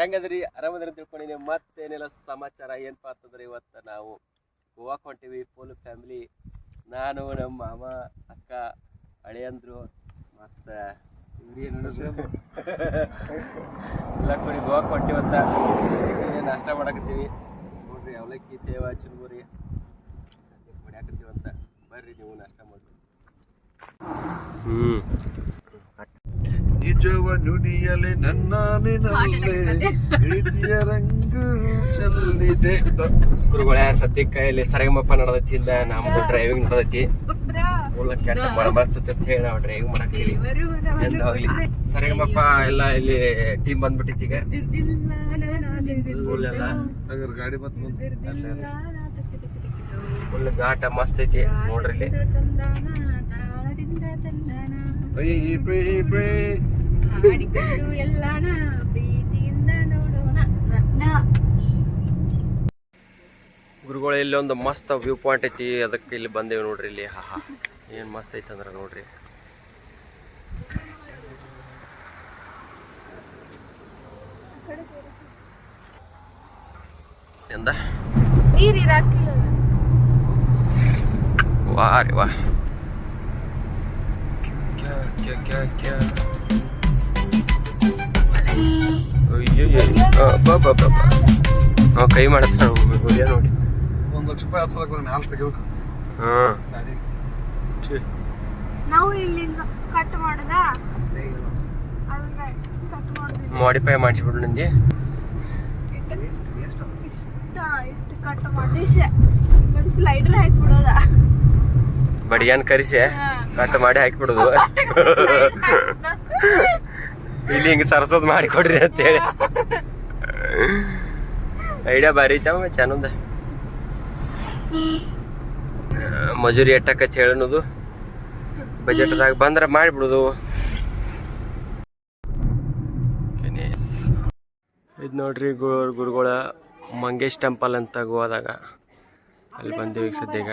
ಹೆಂಗದ್ರಿ? ಆರಾಮದ್ರಿ ತಿಳ್ಕೊಂಡಿನಿ ಮತ್ತೇನೆಲ್ಲ ಸಮಾಚಾರ? ಏನಪ್ಪ ಅಂತಂದ್ರೆ ಇವತ್ತು ನಾವು? ಗೋವಾಕ್ಕೆ ಹೊಂಟಿವಿ ಫುಲ್ ಫ್ಯಾಮಿಲಿ ನಾನು, ನಮ್ಮ ಮಾಮ ಅಕ್ಕ, ಅಳಿಯಂದ್ರು, ಮತ್ತು ಎಲ್ಲ ಕೂಡಿ ಗೋವಾ ಹೊಂಟಿವಂತ ನಾಷ್ಟ ಮಾಡಕತ್ತೀವಿ. ನೋಡ್ರಿ, ಅವಲಕ್ಕಿ, ಸೇವಾ, ಚುರುಮುರಿ. ಹೊಡ್ಯಾಕತ್ತೀವಂತ ಬರ್ರಿ ನೀವು ನಾಷ್ಟ ಮಾಡ್ರಿ. ಹ್ಞೂ ನಿಜವ ನುಡಿಯಲೆ ನನ್ನ ನಿನಲ್ಲೇ. ಪ್ರೀತಿಯ ರಂಗು ಚೆಲ್ಲಿದೆ. ಗುರುಗಳ ಸದ್ಯಕ್ಕೆ ಇಲ್ಲಿ ಸರಿಗಮಪ್ಪ ನಡೆದೈತಿ ಇಲ್ಲ ನಮ್ದು ಡ್ರೈವಿಂಗ್ ನಡೆದೈತಿ ಮೂಲ ಕೆಟ್ಟ ಮರ ಬರ್ತೈತಿ ಅಂತ ಹೇಳಿ ನಾವು ಡ್ರೈವಿಂಗ್ ಮಾಡಾಕ್ತೀವಿ ಎಂದ ಹೋಗ್ಲಿ. ಸರಿಗಮಪ್ಪ ಎಲ್ಲ ಇಲ್ಲಿ ಟೀಮ್ ಬಂದ್ಬಿಟ್ಟಿತ್ತು ಈಗ. ಗಾಡಿ ಫುಲ್ ಘಾಟ ಮಸ್ತ್ ಐತಿ ನೋಡ್ರಿ ಇಲ್ಲಿ ಎಲ್ಲಾನ ಪ್ರೀತಿಯಿಂದ ನೋಡೋಣ. ಗುರುಗಳು ಇಲ್ಲಿ ಒಂದು ಮಸ್ತ್ ವ್ಯೂ ಪಾಯಿಂಟ್ ಐತಿ. ಅದಕ್ಕೆ ಇಲ್ಲಿ ಬಂದೇವಿ ನೋಡ್ರಿ ಇಲ್ಲಿ. ಹಾ ಏನ್ ಏನು ಮಸ್ತ್ ಐತಿ ಅಂದ್ರೆ ನೋಡ್ರಿ. ಎಂದ? ನೀರು ಇರಾಕಿಲ್ಲ ವಾ ರೀ ವಾ ಕ್ಯಾ ಕ್ಯಾ ಕ್ಯಾ ಕ್ಯಾ. ಬಾ ಬಾ ಕೈ ಮಾಡತ್ತಾನ ಹುಲಿಯ ನೋಡಿ. ಒಂದು ಲಕ್ಷ ರೂಪಾಯಿ ತೆಗಿಬೇಕು. ಹಾಂ. ನಾವು ಇಲ್ಲಿಂದ ಕಟ್ ಮಾಡದ? ಮಾಡಿಫೈ ಮಾಡಿಸ್ಬಿಡು ನಂಗೆ. ಬಡಿಯನ್ ಇಷ್ಟು ಕಟ್ ಮಾಡಿ ಸ್ಲೈಡರ್ ಹಾಕ್ಬಿಡೋದ? ಬಡಿಯಾನ್ ಕರಿಸಿ. ಕಟ್ ಮಾಡಿ ಹಾಕಿಬಿಡುದು? ಇಲ್ಲಿ ಹಿಂಗೆ ಸರಸೋದು ಮಾಡಿ ಕೊಡ್ರಿ ಅಂತೇಳಿ ಐಡಿಯಾ ಭಾರಿ ಐತಮ್ಮ ಚೆನ್ನದ ಮಜೂರಿ ಎಟ್ಟಕತ್ ಬಜೆಟ್ ಬಜೆಟ್ದಾಗ ಬಂದ್ರೆ ಮಾಡಿಬಿಡುದು ಇದು ನೋಡ್ರಿ ಗುರು ಗುರುಗಳ ಮಂಗೇಶ್ ಟೆಂಪಲ್ ಅಂತ ಗೋವಾದಾಗ. ಅಲ್ಲಿ ಬಂದೀವಿ ಈಗ ಸದ್ಯಗ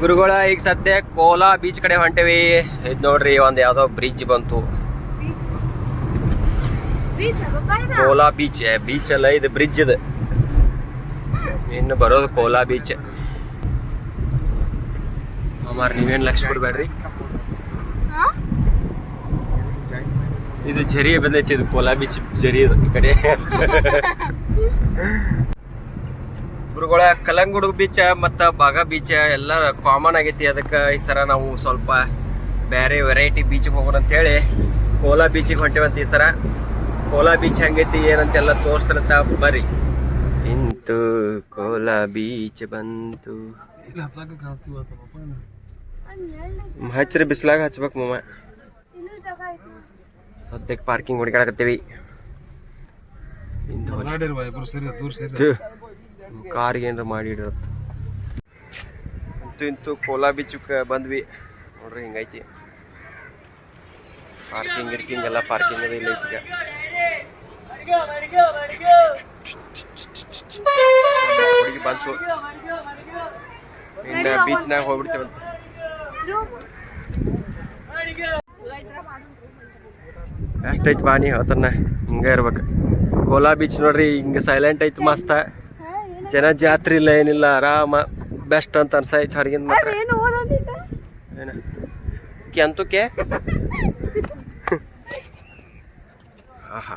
ಗುರುಗಳ, ಈಗ ಸದ್ಯ ಕೋಲಾ ಬೀಚ್ ಕಡೆ ಹೊಂಟೇವಿ. ಇದು ನೋಡ್ರಿ, ಒಂದು ಯಾವ್ದೋ ಬ್ರಿಡ್ಜ್ ಬಂತು. ಕೋಲಾ ಬೀಚ್ ಬೀಚ್ ಅಲ್ಲ, ಇದು ಬ್ರಿಡ್ಜ್ ಇದು. ಇನ್ನು ಬರೋದು ಕೋಲಾ ಬೀಚ್ ಅಮ್ಮಾರ್ ನೀವೇನು ಲಕ್ಷ ಕೊಡ್ಬೇಡ್ರಿ? ಇದು ಜರಿ ಬಂದೈತಿ, ಇದು ಕೋಲಾ ಬೀಚ್ ಜರಿ ಈ ಕಡೆ. ಗುರುಗಳ ಕಲಂಗುಡು ಬೀಚ ಮತ್ತು ಬಾಗ ಬೀಚ ಎಲ್ಲ ಕಾಮನ್ ಆಗೈತಿ. ಅದಕ್ಕೆ ಈ ಸರ ನಾವು ಸ್ವಲ್ಪ ಬೇರೆ ವೆರೈಟಿ ಬೀಚಿಗೆ ಹೋಗೋಣ ಅಂತೇಳಿ. ಕೋಲಾ ಬೀಚಿಗೆ ಹೊಂಟೇವಂತ ಈ ಸರ. ಕೋಲಾ ಬೀಚ್ ಹೆಂಗೈತಿ ಏನಂತೆಲ್ಲ ತೋರಿಸ್ತಾರಂತ ಬರ್ರಿ. ಇಂತು ಕೋಲಾ ಬೀಚ್ ಬಂತು. ಹಚ್ಚರಿ ಬಿಸಿಲಾಗ ಹಚ್ಬೇಕು ಮಮ್ಮ ಸದ್ಯಕ್ಕೆ ಪಾರ್ಕಿಂಗ್ ಹುಡುಕಾಡಕತ್ತೀವಿ ಕಾರ್ಗೆ ಏನಾರ ಮಾಡಿ ಇಡತ್ತ ಇಂತು ಇಂತು ಕೋಲಾ ಬೀಚಕ್ಕೆ ಬಂದ್ವಿ. ನೋಡ್ರಿ ಹಿಂಗೈತಿ. ಪಾರ್ಕಿಂಗ್ ಇರ್ಕಿಂಗ್ ಎಲ್ಲ ಪಾರ್ಕಿಂಗ್ ಅದ ಇಲ್ಲ ಐತಿ ಈಗ ಬನ್ಸು. ಇನ್ನು ಬೀಚ್ನಾಗ ಹೋಗ್ಬಿಡ್ತೀವಂತ ಎಷ್ಟೈತಿ ಬಾನಿ ಹೇಳ್ತಾನ ಹಿಂಗೆ ಇರ್ಬೇಕು. ಕೋಲಾ ಬೀಚ್ ನೋಡ್ರಿ, ಹಿಂಗೆ ಸೈಲೆಂಟ್ ಐತಿ ಮಸ್ತ. ಜನ ಜಾತ್ರೆ ಇಲ್ಲ ಏನಿಲ್ಲ ಆರಾಮ ಬೆಸ್ಟ್ ಅಂತ ಅನ್ಸಾಯ್ತು ಹೊರಗಿಂದ ಮಾತ್ರ. ಏನು ಆಹಾ.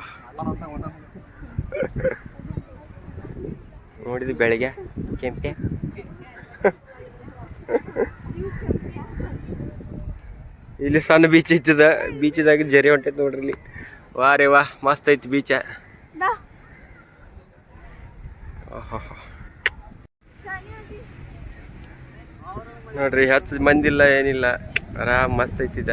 ನೋಡಿದ್ವಿ ಬೆಳಿಗ್ಗೆ ಕೆಂಪೆ ಇಲ್ಲಿ ಸಣ್ಣ ಬೀಚ್ ಐತಿದ ಬೀಚ್ದಾಗ ಜರಿ ಹೊಂಟೈತೆ ನೋಡ್ರಿ ಇಲ್ಲಿ. ವಾ ರೇ ವಾ ಮಸ್ತ್ ಐತಿ ಬೀಚ ನೋಡ್ರಿ ಹೆಚ್ಚು ಮಂದಿಲ್ಲ ಏನಿಲ್ಲ. ಆರಾಮ್ ಮಸ್ತ್ ಐತಿದ.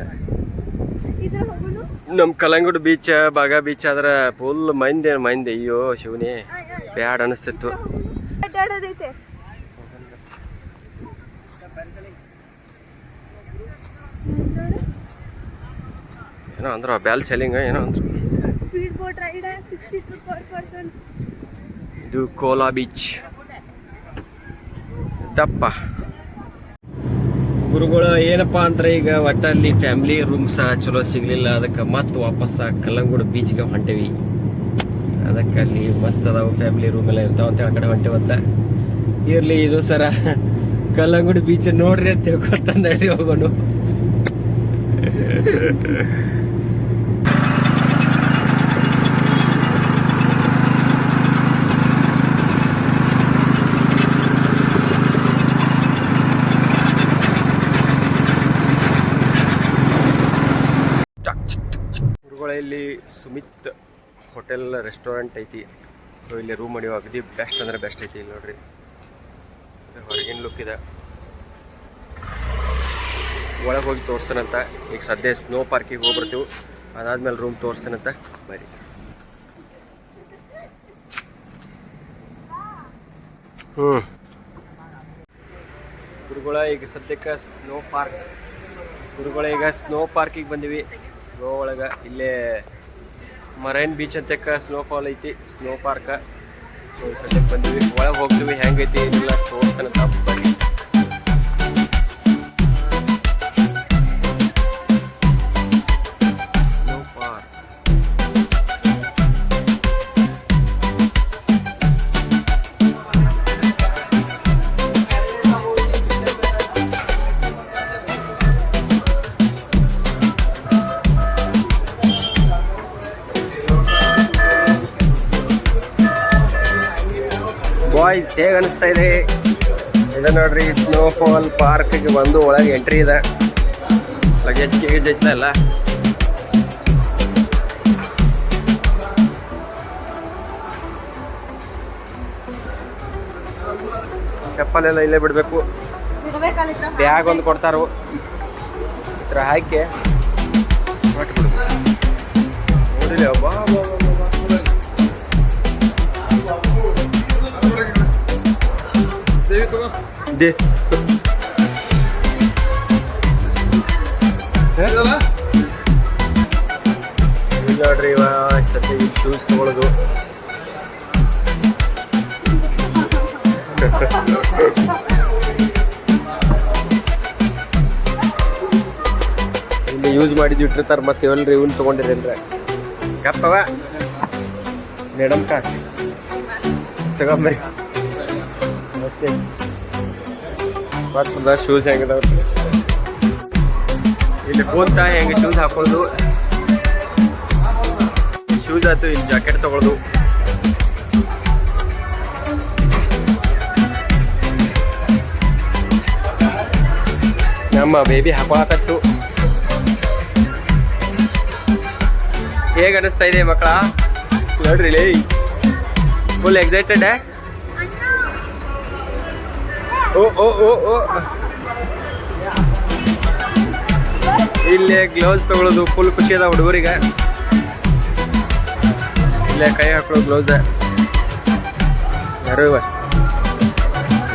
ನಮ್ಮ ಕಲ್ಲಂಗುಡು ಬೀಚ್ ಬಾಗ ಬೀಚ್ ಆದ್ರೆ ಫುಲ್ ಮಂದಿ ಮಂದಿ. ಅಯ್ಯೋ, ಶಿವನೇ. ಬ್ಯಾಡ್ ಅನಿಸ್ತಿತ್ತು. ಏನೋ ಅಂದ್ರ ಬ್ಯಾಲ್ ಸೆಲ್ಲಿಂಗ್ ಏನೋ ಅಂದ್ರೆ. Speed boat ride sixty per person ಇದು ಕೋಲಾ ಬೀಚ್. ದಪ್ಪ. ಗುರುಗಳು, ಏನಪ್ಪಾ ಅಂದ್ರೆ ಈಗ ಒಟ್ಟಲ್ಲಿ ಫ್ಯಾಮಿಲಿ ರೂಮ್ ಸಹ ಚಲೋ ಸಿಗ್ಲಿಲ್ಲ. ಅದಕ್ಕೆ ಮತ್ತೆ ವಾಪಸ್ ಕಲ್ಲಂಗೂಡು ಬೀಚ್ಗೆ ಹೊಂಟೇವಿ. ಅದಕ್ಕೆ ಅಲ್ಲಿ ಮಸ್ತ್ ಅದಾವ ಫ್ಯಾಮಿಲಿ ರೂಮ್ ಎಲ್ಲ ಇರ್ತಾವ ಅಂತ ಆ ಕಡೆ ಹೊಂಟೇವಂತ ಇರ್ಲಿ ಇದು ಸರ. ಕಲ್ಲಂಗೂಡು ಬೀಚ್ ನೋಡ್ರಿ ಅಂತ ತಿಳ್ಕೊತ ನಡಿ ಹೋಗೋಣ ಗುರುಗಳ ಇಲ್ಲಿ ಸುಮಿತ್ ಹೋಟೆಲ್ ರೆಸ್ಟೋರೆಂಟ್ ಐತಿ. ಇಲ್ಲಿ ರೂಮ್ ಮಾಡಿವ ಅಗದಿ ಬೆಸ್ಟ್ ಅಂದ್ರೆ ಬೆಸ್ಟ್ ಐತಿ ಇಲ್ಲಿ ನೋಡ್ರಿ. ಹೊರಗಿನ ಲುಕ್ ಇದೆ? ಒಳಗೆ ಹೋಗಿ ತೋರಿಸ್ತಾನಂತ. ಈಗ ಸದ್ಯ ಸ್ನೋ ಪಾರ್ಕಿಗೆ ಹೋಗಿ ಬರ್ತೀವಿ ಅದಾದ್ಮೇಲೆ ರೂಮ್ ತೋರಿಸ್ತಾನಂತ ಬರಿ ಹ್ಞೂ ಗುರುಗಳ, ಈಗ ಸದ್ಯಕ್ಕೆ ಸ್ನೋ ಪಾರ್ಕ್ ಗುರುಗಳ, ಈಗ ಸ್ನೋ ಪಾರ್ಕಿಗೆ ಬಂದಿವಿ. ಗೋ ಒಳಗೆ ಇಲ್ಲೇ ಮರೈನ್ ಬೀಚ್ ಅಂತಕ್ಕ ಸ್ನೋ ಫಾಲ್ ಐತಿ ಸ್ನೋ ಪಾರ್ಕ ಸದ್ಯಕ್ಕೆ ಬಂದಿವಿ. ಒಳಗೆ ಹೋಗ್ತೀವಿ, ಹೆಂಗೈತಿ ಏನಿಲ್ಲ ತೋರಿಸ್ತಾನೆ ಬನ್ನಿ ನೋಡ್ರಿ ಸ್ನೋ ಫಾಲ್ ಪಾರ್ಕ್ಗೆ ಬಂದು ಒಳಗೆ ಎಂಟ್ರಿ ಇದೆ. ಲಗೇಜ್ ಕೇಜ್ ಐತಲ್ಲ ಎಲ್ಲ. ಚಪ್ಪಲೆಲ್ಲ ಇಲ್ಲೇ ಬಿಡಬೇಕು. ಬ್ಯಾಗ್ ಒಂದು ಕೊಡ್ತಾರು. ಹಾಕಿ. ಹೊರಟ್ಬಿಡ್ಬೇಕು ನೋಡಿಲ್ಲ ಬಾ ದೇವಿಕರು ದೇ ಇದಲ್ಲ ಈಗ ನೋಡ್ರಿ ಇವ ಸದ್ಯ ಶೂಸ್ ತಗೊಳ್ಳೋದು ಇಲ್ಲಿ ಯೂಸ್ ಮಾಡಿದ್ದು ಇಟ್ಟಿರ್ತಾರೆ ಮತ್ತೆ ಇವಲ್ರಿ ಇವನ್ ತಗೊಂಡಿರೇನ್ರ ಕಪ್ಪವ ಮೇಡಮ್ ಕಾ. ತಗೊಂಬರಿ ಮತ್ತೆ? ಶೂಸ್ ಹೆಂಗಿದಾವ ಇಲ್ಲಿ ಕೂತ ಹೆಂಗೆ ಶೂಸ್ ಹಾಕೊಳ್ಳೋದು ಶೂಸ್ ಆಯ್ತು ಇಲ್ಲಿ ಜಾಕೆಟ್ ತಗೊಳ್ಳೋದು ನಮ್ಮ ಬೇಬಿ ಹಾಕೊಳಕತ್ತು ಹೇಗೆ ಅನಿಸ್ತಾ ಇದೆ ಮಕ್ಕಳ ನೋಡ್ರಿ ಫುಲ್ ಎಕ್ಸೈಟೆಡ್ ಓ ಓ ಓ ಇಲ್ಲೇ ಗ್ಲೌಸ್ ತಗೊಳ್ಳೋದು ಫುಲ್ ಖುಷಿ ಅದ ಹುಡುಗರಿಗೆ. ಇಲ್ಲೇ ಕೈ ಹಾಕೊಳ್ಳೋ ಗ್ಲೌಸ್ ಯಾರು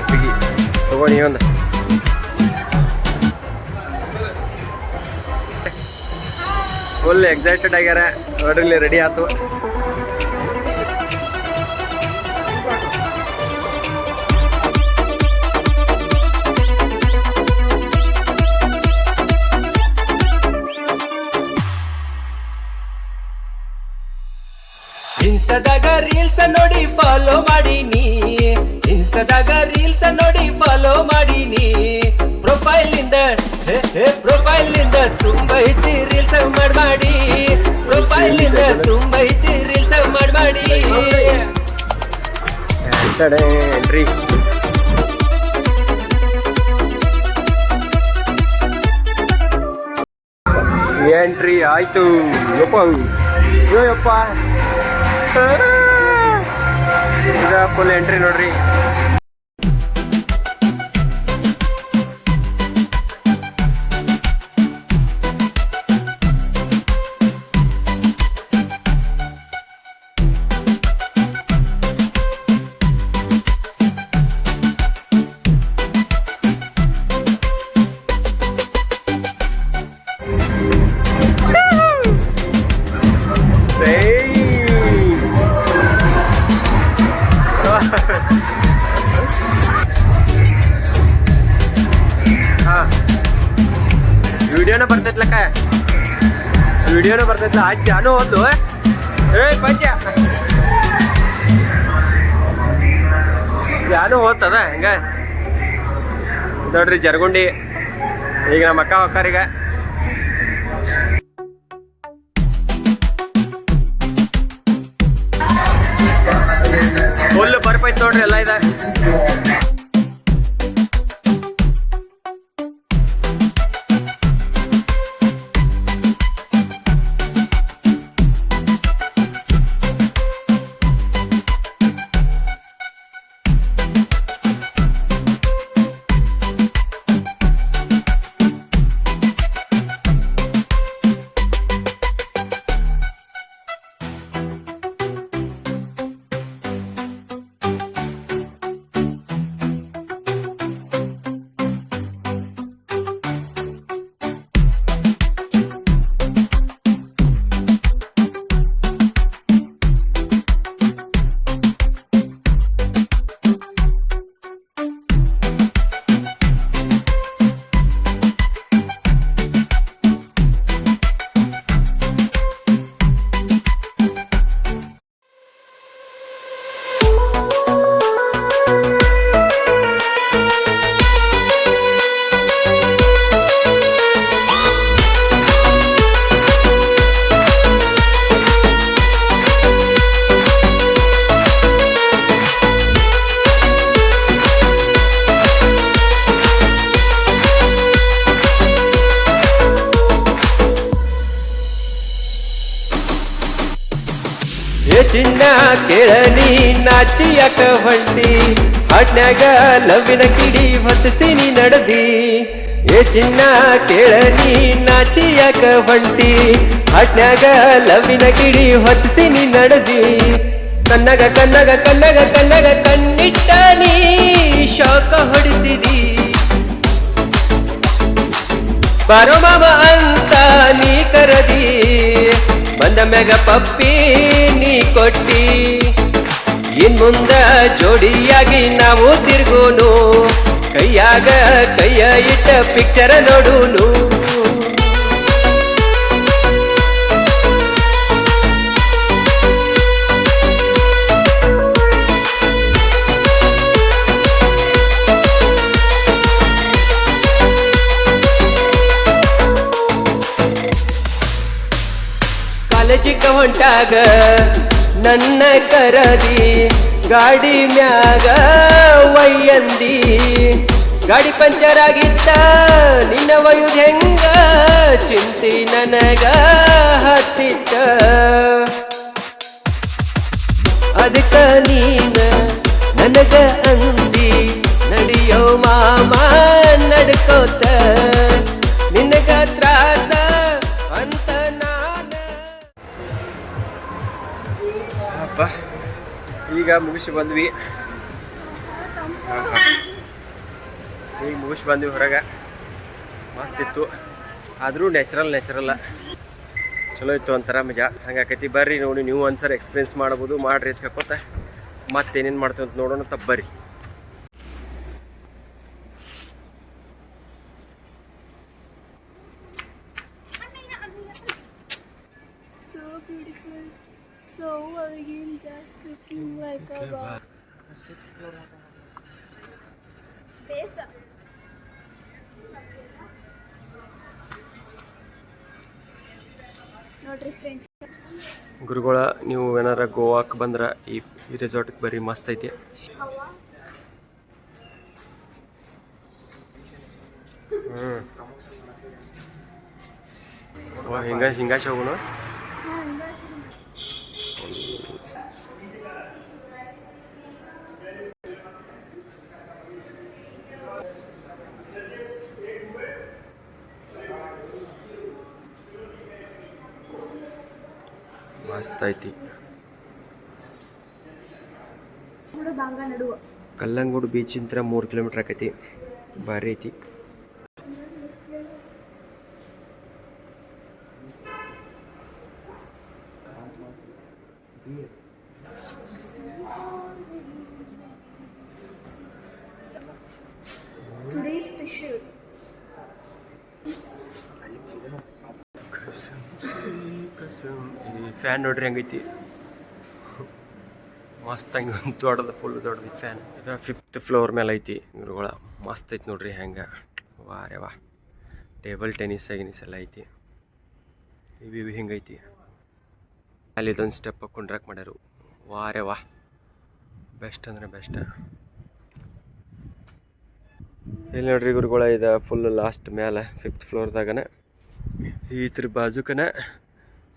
ತೆಗಿ ತಗೋ ನೀವೊಂದು ಫುಲ್ ಎಕ್ಸೈಟೆಡ್ ಆಗ್ಯಾರ. ನೋಡ್ರಿ ರೆಡಿ ಆಯ್ತು ಇನ್ಸ್ಟಾದಾಗ ರೀಲ್ಸ್ ನೋಡಿ ಫಾಲೋ ಮಾಡೀನಿ. ಇನ್ಸ್ಟಾದಾಗ ರೀಲ್ಸ್ ನೋಡಿ ಫಾಲೋ ಮಾಡೀನಿ. ಪ್ರೊಫೈಲ್ ಇಂದ ಪ್ರೊಫೈಲ್ ಇಂದ ತುಂಬಾ ಐತಿ ರೀಲ್ಸ್ ಮಾಡ್ ಮಾಡಿ. ಪ್ರೊಫೈಲ್ ಇಂದ ತುಂಬಾ ಐತಿ ರೀಲ್ಸ್ ಮಾಡ್ ಮಾಡಿ. ಎಂಟ್ರಿ ಎಂಟ್ರಿ ಆಯ್ತು. ಯಪ್ಪ. ಯೋ ಯಪ್ಪ. ಈಗ ಫುಲ್ ಎಂಟ್ರಿ ನೋಡ್ರಿ. ಅನು ಒಂದು ಏ ಪಂಚ ಜಾನು ಓದ್ತದ ಹೆಂಗ ನೋಡ್ರಿ ಜರಗುಂಡಿ ಈಗ ನಮ್ಮ ಅಕ್ಕ ಅಕ್ಕರಿಗ ಫುಲ್ ಬರ್ಪೈತ್ ನೋಡ್ರಿ ಎಲ್ಲ ಇದೆ ಚಿನ್ನ ಕೇಳನಿ ನಾಚಿ ಯಾಕ ಹೊಂಟಿ ಹಾಟ್ನ್ಯಾಗ ಲವ್ವಿನ ಕಿಡಿ ಹೊತ್ತಿಸಿ ನೀ ನಡೆದಿ. ಏ ಚಿನ್ನ ಕೇಳನಿ ನಾಚಿ ಯಾಕ ಹೊಂಟಿ ಹಾಟ್ನ್ಯಾಗ ಲವ್ವಿನ ಕಿಡಿ ಹೊತ್ತಿಸಿ ನೀ ನಡೆದಿ. ಕನ್ನಗ ಕನ್ನಗ ಕನ್ನಗ ಕನ್ನಗ ಕಣ್ಣಿಟ್ಟ ನೀ ಶೋಕ ಹೊಡಿಸಿದಿ. ಬಾರೋ ಮಾಮ ಅಂತ ನೀ ಕರದಿ. ಬಂದ ಮ್ಯಾಗ ಪಪ್ಪಿ, ನೀ ಕೊಟ್ಟಿ. ಇನ್ ಮುಂದ ಜೋಡಿಯಾಗಿ ನಾವು ತಿರ್ಗೋನು. ಕೈಯಾಗ ಕೈಯ ಇಟ್ಟ ಪಿಕ್ಚರ್ ನೋಡೂನು. ಹೊಂಟಾಗ ನನ್ನ ಕರದಿ ಗಾಡಿ ಮ್ಯಾಗ ವಯ್ಯಂದಿ ಗಾಡಿ ಪಂಚರ್ ಆಗಿತ್ತ ನಿನ್ನ ಒಯ್ಯುದ್ ಹೆಂಗ? ಚಿಂತಿ ನನಗ ಹತ್ತಿತ್ತ. ಅದಕ್ಕ ನೀನ ನನಗ ಅಂದಿ, ನಡಿಯೋ ಮಾಮ ನಡ್ಕೋತ. ಈಗ ಮುಗಿಸಿ ಬಂದ್ವಿ. ಈಗ ಮುಗಿಸಿ ಬಂದ್ವಿ ಹೊರಗೆ. ಮಸ್ತ್ ಇತ್ತು. ಆದರೂ ನ್ಯಾಚುರಲ್ ನ್ಯಾಚುರಲ್ಲ ಚಲೋ ಇತ್ತು ಒಂಥರ ಮಜಾ. ಹಂಗಾಕೈತಿ ಬರ್ರಿ ನೋಡಿ, ನೀವು ಒಂದ್ಸರಿ ಎಕ್ಸ್ಪೀರಿಯನ್ಸ್ ಮಾಡ್ಬೋದು, ಮಾಡ್ರಿ ಅಂತ ಹೇಳ್ಕೊತ ಮತ್ತೇನೇನು ಮಾಡ್ತೀವಿ ಅಂತ ನೋಡೋಣ ತಪ್ಪ ಏನಾರ ಗೋವಾಕ್ಕೆ ಬಂದ್ರೆ ಈ ರೆಸಾರ್ಟ್ಗೆ ಬರೀ ಮಸ್ತ್ ಐತಿ. ಹಿಂಗ ಹೋಗೋಣ ಮಸ್ತ್ ಐತಿ. ಕಲ್ಲಂಗೋಡು ಬೀಚಿಂದ ಮೂರು ಕಿಲೋಮೀಟ್ರ್ ಆಕೈತಿ ಭಾರಿ ಐತಿ ಫ್ಯಾನ್ ನೋಡ್ರಿ ಹಂಗೈತಿ ಮಸ್ತ್ ಹಂಗೆ ಒಂದು ದೊಡ್ಡದು ಫುಲ್ ದೊಡ್ಡದು ಫ್ಯಾನ್ ಇದು ಫಿಫ್ತ್ ಫ್ಲೋರ್ ಮೇಲೆ ಐತಿ. ಗುರುಗಳ, ಮಸ್ತ್ ಐತಿ ನೋಡ್ರಿ ಹೆಂಗೆ. ವಾರೆ ವಾ. ಟೇಬಲ್ ಟೆನಿಸ್ ಗಿನಿಸ್ ಎಲ್ಲ ಐತಿ. ಇವು ಇವು ಹಿಂಗೈತಿ ಅಲ್ಲಿ ಇದೊಂದು ಸ್ಟೆಪ್ ಕುಂಡ್ರಕ್ ಮಾಡ್ಯಾರು. ವಾರೆ ವಾ. ಬೆಸ್ಟ್ ಅಂದ್ರೆ ಬೆಸ್ಟ್ ಇಲ್ಲಿ ನೋಡ್ರಿ ಗುರುಗಳ, ಇದು ಫುಲ್ ಲಾಸ್ಟ್ ಮೇಲೆ ಫಿಫ್ತ್ ಫ್ಲೋರ್ದಾಗನ ಇದ್ರ ಬಾಜುಕನ,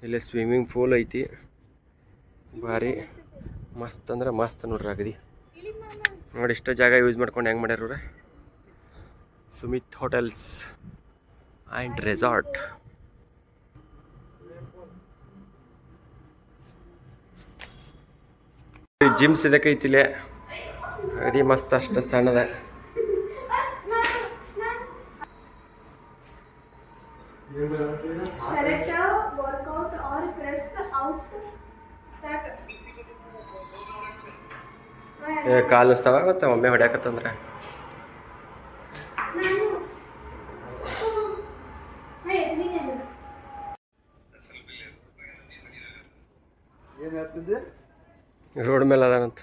ಇಲ್ಲಿ ಸ್ವಿಮ್ಮಿಂಗ್ ಪೂಲ್ ಐತಿ. ಭಾರಿ. ಮಸ್ತ್ ಅಂದ್ರೆ ಮಸ್ತ್ ನೋಡ್ರಿ ಅಗದಿ. ನೋಡಿ ಇಷ್ಟು ಜಾಗ ಯೂಸ್ ಮಾಡ್ಕೊಂಡು ಹೆಂಗೆ ಮಾಡ್ಯಾರ Sumit hotels and resort. Gyms ಇದಕ್ಕೆ ಐತಿಲೆ. ಅಗದಿ ಮಸ್ತ್ ಅಷ್ಟು ಸಣ್ಣದ. ಕಾಲು ನುಸ್ತಾವ ಮತ್ತು ಒಮ್ಮೆ ಹೊಡ್ಯಾಕತ್ತಂದ್ರೆ. ರೋಡ್ ಮೇಲೆ ಅದಾನಂತ.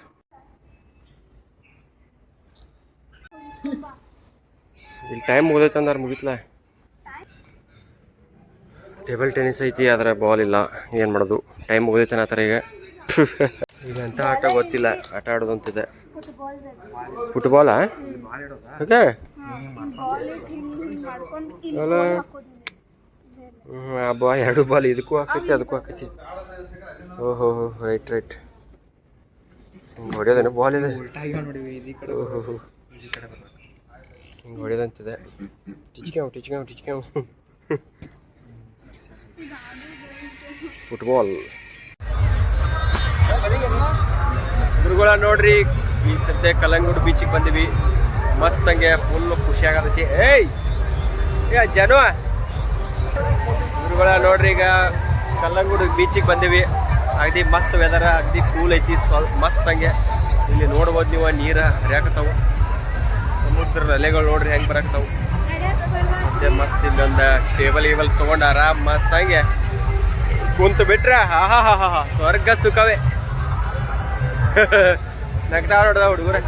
ಇಲ್ಲಿ ಟೈಮ್ ಮುಗ್ದೈತೆ ಅಂದ್ರೆ ಮುಗಿತ್ಲ? ಟೇಬಲ್ ಟೆನಿಸ್ ಐತಿ, ಆದ್ರೆ ಬಾಲ್ ಇಲ್ಲ. ಏನು ಮಾಡೋದು? ಟೈಮ್ ಮುಗ್ದೈತೆ ಆ ಥರ ಈಗ. ಎಂಥ ಆಟ ಗೊತ್ತಿಲ್ಲ. ಆಟ ಆಡೋದು ಅಂತಿದೆ Football ದಾಗ. ಫುಟ್ಬಾಲಾ ಓಕೆ ಅಲ್ಲ. ಆ? ಬಾ ಎರಡು ಬಾಲ್ ಇದಕ್ಕೂ ಹಾಕೈತಿ ಅದಕ್ಕೂ ಹಾಕೈತಿ. ಓಹೋ ರೈಟ್ ರೈಟ್ ಹಿಂಗೆ ಹೊಡೆಯೋದೇನು ಬಾಲ್ ಇದೆ. ಓಹೋ ಹಿಂಗೆ ಹೊಡೆಯೋದಂತಿದೆ. ಟಿಚ್ಕ್ಯಾವ್ ಟಿಚ್ಕ್ಯಾವ್ ಟಿಚ್ಕ್ಯಾವ್ ಫುಟ್ಬಾಲ್ ಗುರುಗಳ ನೋಡ್ರಿ. ಈಗ ಸದ್ಯ ಕಲ್ಲಂಗೂಡು ಬೀಚಿಗೆ ಬಂದಿವಿ. ಮಸ್ತ್ ಹಂಗೆ ಫುಲ್ ಖುಷಿ ಆಗತೈತಿ. ಏಯ್! ಏ, ಜನ! ಗುರುಗಳ, ನೋಡ್ರಿ ಈಗ ಕಲ್ಲಂಗೂಡು ಬೀಚಿಗೆ ಬಂದಿವಿ. ಅಗದಿ ಮಸ್ತ್ ವೆದರ್ ಅಗದಿ ಕೂಲ್ ಐತಿ. ಸ್ವಲ್ಪ ಮಸ್ತ್ ಹಂಗೆ. ಇಲ್ಲಿ ನೋಡ್ಬೋದು ನೀವು, ನೀರ ಹರಿಯಾಕತ್ತಾವು. ಸಮುದ್ರದ ಅಲೆಗಳು ನೋಡ್ರಿ ಹೆಂಗೆ ಬರಾಕತ್ತಾವು. ಮತ್ತೆ ಮಸ್ತ್ ಇಲ್ಲೊಂದು ಟೇಬಲ್ ಗೀಬಲ್ ತೊಗೊಂಡು ಆರಾಮ್ ಮಸ್ತ್ ಹಂಗೆ ಕುಂತು ಬಿಟ್ರೆ ಹಾ ಹಾ ಹಾ ಹಾ ಸ್ವರ್ಗ ಸುಖವೇ. ನಗ್ತಾ ನೋಡ್ದ ಹುಡುಗರ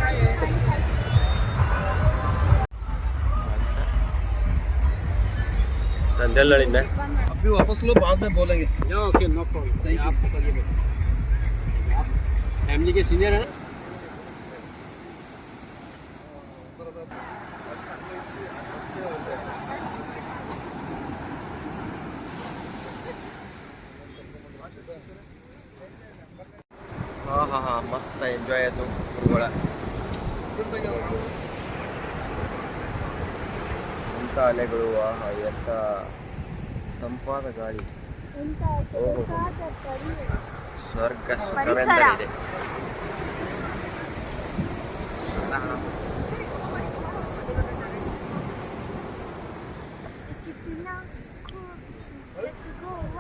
ತಂದೆಲ್ಲಿಂದ अभी वापस लो बाद में बोलेंगे okay no problem thank you family के सीनियर है ಹಾ ಅಲೆಗಳು ಆಹಾ ಎಂಥ ತಂಪಾದ ಗಾಳಿ. ಸ್ವರ್ಗ ಪರಿಸರ. ಸುಖವೆಂದರೆ ಇದೆ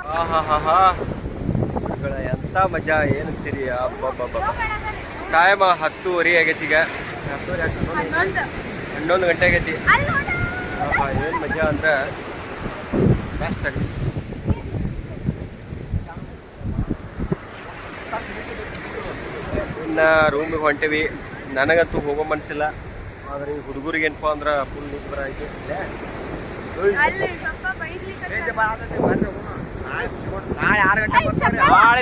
ಹಾ ಹಾ ಹಾ ಗುರುಗಳ ಎಂಥ ಮಜಾ ಏನು ಅಬ್ಬಬ್ಬಬ್ಬ ಟೈಮ್ ಹತ್ತುವರೆ ಆಗೈತಿ ಈಗ ಹತ್ತುವರೆ ಹನ್ನೊಂದು. ಗಂಟೆ ಆಗೈತಿ. ಆಹಾ ಏನು ಮಜಾ ಅಂದ್ರೆ ಬೆಸ್ಟ್ ಆಗೈತಿ ಇನ್ನು ರೂಮಿಗೆ ಹೊಂಟೇವಿ. ನನಗಂತೂ ಹೋಗೋ ಮನಸ್ಸಿಲ್ಲ ಆದ್ರೆ ಈ ಹುಡುಗರಿಗೆ ಏನಪ್ಪ ಅಂದ್ರೆ ಫುಲ್ ನಿಬ್ಬರ ಐತಿ ನಾಳೆ ಸ್ವಲ್ಪ ಗಂಟೆ ನಾಳೆ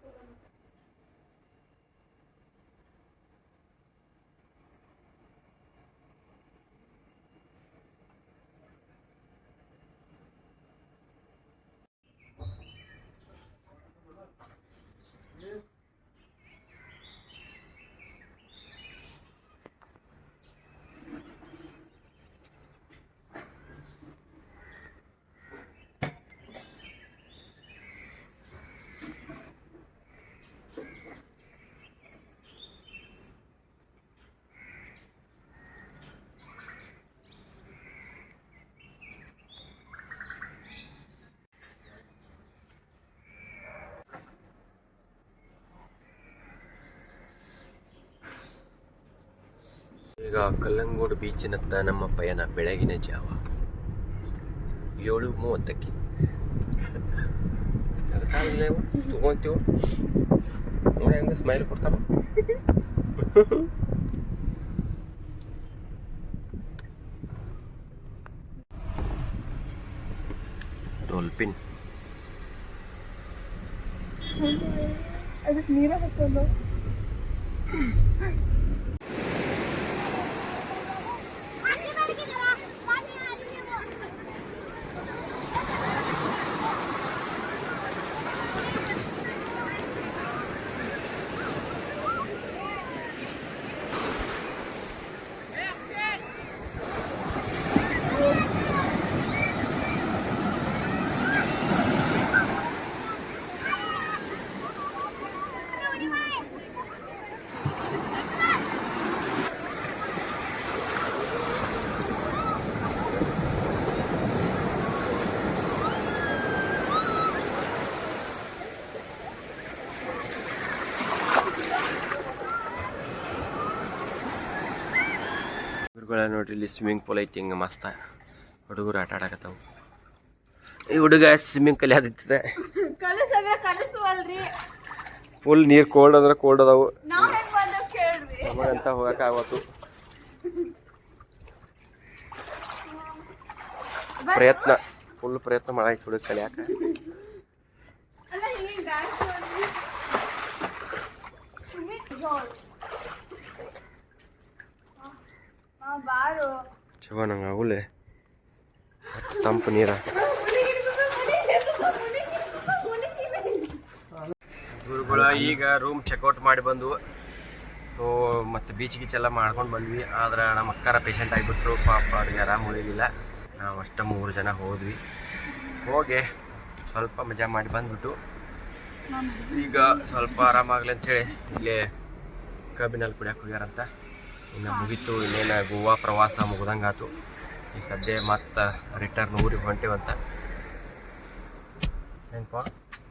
ಈಗ ಕಲ್ಲಂಗೋಡು ಬೀಚಿನತ್ತ ನಮ್ಮ ಪಯಣ ಬೆಳಗಿನ ಜಾವ. ಏಳು ಮೂವತ್ತಕ್ಕೆ. ತಗೊಂತೀವ? ನೋಡಿ ಹಂಗೆ ಸ್ಮೈಲ್ ಕೊಡ್ತಾನ? ಡಾಲ್ಫಿನ್. ಅದಕ್ಕೆ ನೀರ ಹತ್ತಲ್ಲ ಹುಡುಗರ ನೋಡ್ರಿ ಇಲ್ಲಿ ಸ್ವಿಮ್ಮಿಂಗ್ ಪೂಲ್ ಐತಿ ಹಿಂಗೆ ಮಸ್ತ. ಹುಡುಗರು ಆಟ ಆಡಕತ್ತಾವ. ಈ ಹುಡುಗ ಸ್ವಿಮ್ಮಿಂಗ್ ಕಲಿಯೋದಿತ್ತದೆ ಫುಲ್ ನೀರು ಕೋಲ್ಡ್ ಅಂದ್ರೆ ಕೋಲ್ಡ್ ಅದಾವು. ನಮಗಂತ ಹೋಗಕ್ಕಾಗತ್ತು ಪ್ರಯತ್ನ ಫುಲ್ ಪ್ರಯತ್ನ ಮಾಡಾಯ್ತು ಹುಡುಗ ಕಲಿಯಾಕ. ಚಲೋ ನಂಗೆ ಆಗುಲೆ. ತಂಪು ನೀರ. ಗುರುಗಳ ಈಗ ರೂಮ್ ಚೆಕ್ಔಟ್ ಮಾಡಿ ಬಂದು ಸೊ ಮತ್ತು ಬೀಚ್ ಗೀಚ್ ಎಲ್ಲ ಮಾಡ್ಕೊಂಡು ಬಂದ್ವಿ. ಆದ್ರೆ ನಮ್ಮ ಅಕ್ಕಾರ ಪೇಷಂಟ್ ಆಗಿಬಿಟ್ರು. ಪಾಪ ಅವ್ರಿಗೆ ಆರಾಮ ಉಳಿಲಿಲ್ಲ. ನಾವು ಅಷ್ಟು ಮೂರು ಜನ ಹೋದ್ವಿ. ಹೋಗಿ ಸ್ವಲ್ಪ ಮಜಾ ಮಾಡಿ ಬಂದ್ಬಿಟ್ಟು ಈಗ ಸ್ವಲ್ಪ ಆರಾಮಾಗ್ಲಿ ಹೇಳಿ ಇಲ್ಲೇ ಕಬ್ಬಿನಲ್ಲಿ ಕುಡಿಯೋಕೆ ಹೋಗ್ಯಾರಂತ. ಇನ್ನು ಮುಗೀತು ಇನ್ನೇನು ಗೋವಾ ಪ್ರವಾಸ ಮುಗ್ದಂಗಾತು ಈ ಸದ್ಯ ಮತ್ತೆ ರಿಟರ್ನ್ ಊರಿಗೆ ಹೊಂಟೇವಂತ ಹೆಂಗಪ್ಪ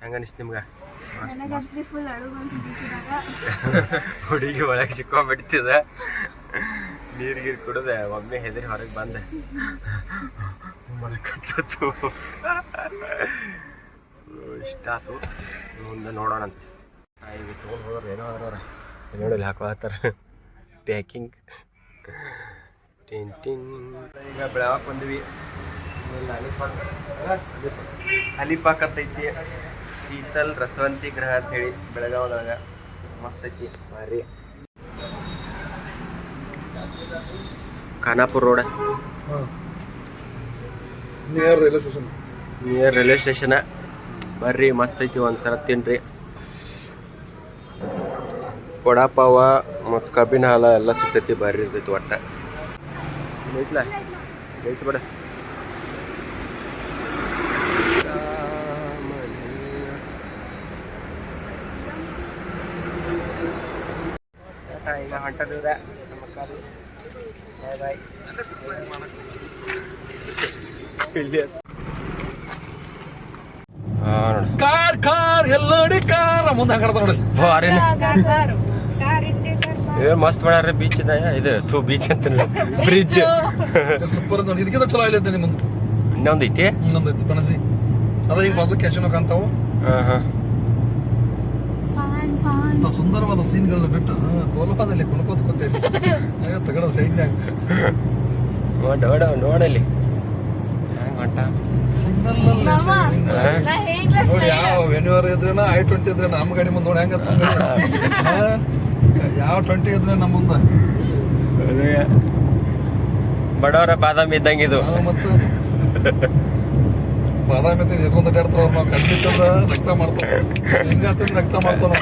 ಹೆಂಗ ಅನಿಸ್ತು ನಿಮ್ಗೆ? ಹುಡುಗಿ ಒಳಗೆ ಸಿಕ್ಕೊಂಡ್ಬಿಡ್ತಿದ ನೀರು ಗೀರು ಕುಡಿದೆ ಒಮ್ಮೆ ಹೆದರಿ ಹೊರಗೆ ಬಂದೆ. ಕಟ್ಟಿತ್ತು ಇಷ್ಟ ಆಯ್ತು. ಮುಂದೆ ನೋಡೋಣಂತೆ. ಈಗ ತೊಗೊಂಡು ಹೋದ್ರೆ ಏನೋ ಅದ್ರ ನೋಡಲ್ಲಿ ಹಾಕೊಳತ್ತಾರ ಪ್ಯಾಕಿಂಗ್. Tin tin. ಈಗ ಬೆಳಗಾಕ್ ಬಂದ್ವಿ. ಅಲಿಪಾಕ್. ಅಂತೈತಿ ಶೀತಲ್ ರಸವಂತಿ ಗ್ರಹ ಅಂತೇಳಿ ಬೆಳಗಾವದಾಗ. ಮಸ್ತ್ ಐತಿ. ಮಾರಿ Khanapur road. Near railway station near railway station ಬರ್ರಿ ಮಸ್ತ್ ಐತಿ ಒಂದ್ಸಲ ತಿನ್ರಿ. ವಡಾಪಾವ ಮತ್ತು ಕಬ್ಬಿನ ಹಾಲ ಎಲ್ಲ ಸಿಗ್ತೈತಿ ಬರ್ರಿ ಇರ್ತೈತಿ ಒಟ್ಟ. ಐತ್ಲ ಐತಿ ಬಿಡ. ಈಗ ಹೊಂಟದ ನಮ್ಮ ಕಾರು ಬಾಯ್ ಬಾಯ್. ಇಲ್ಲಿ ಕಾರ್ ಕಾರ್ ಎಲ್ಲ ನೋಡಿ ಕಾರ್ ಮುಂದೆ ಹಾಕಡ್ತಾವ ನೋಡಿ ಕಾರು ಕಾರ್ ಇಷ್ಟೇ ಕಾರ್ ಏ ಮಸ್ತ್ ಮಾಡ್ಯಾರ ಬೀಚ್ ಇದ ಇದು ಥೂ ಬೀಚ್ ಅಂತ ಬ್ರಿಡ್ಜ್ ಸೂಪರ್ ನೋಡಿ. ಇದಕ್ಕಿಂತ ಚಲೋ ಇಲ್ಲ ನಿಮ್ದು. ಮುಂದೆ ಇನ್ನೊಂದು ಐತಿ? ಇನ್ನೊಂದು ಐತಿ ಪಣಸಿ ಅದ ಈಗ ಬಾಜು ಕ್ಯಾಶನ್ ಕಾಣ್ತಾವು. ಫಾನ್ ಫಾನ್ ಇಂಥ ಸುಂದರವಾದ ಸೀನ್ಗಳನ್ನ ಬಿಟ್ಟು ಕೋಲ್ಹಾದಲ್ಲಿ ಕುಣ್ಕೋತ ಕೂತೇನೆ ತಗಡ ಸೈನ್ಯಾಗ ನೋಡ ನೋಡ ನೋಡಲ್ಲಿ. ಹೊಂಟ? ಸಿಗ್ನಲ್ ಯಾವ ವೆನ್ಯೂರ್ ಇದ್ರೇನ ಐ ಟ್ವೆಂಟಿ ಇದ್ರೆ ನಮ್ಮ ಗಾಡಿ ಮುಂದೆ ನೋಡಿ ಹೆಂಗ ಯಾವ ಟ್ವೆಂಟಿ ಇದ್ರೆ ನಮ್ಮ ಮುಂದೆ? ಬಡವರ ಬಾದಾಮಿ ಇದ್ದಂಗೆ ಇದು. ಮತ್ತು ಬಾದಾಮಿ ಅಂತ ಎತ್ಕೊಂತ ಅಡ್ಡಾಡ್ತಾರ ನಾವು ಕಡ್ಲಿತ್ತಂದ ರಕ್ತ ಮಾಡ್ತಾವ ಹಿಂಗಾತ ರಕ್ತ ಮಾಡ್ತಾವ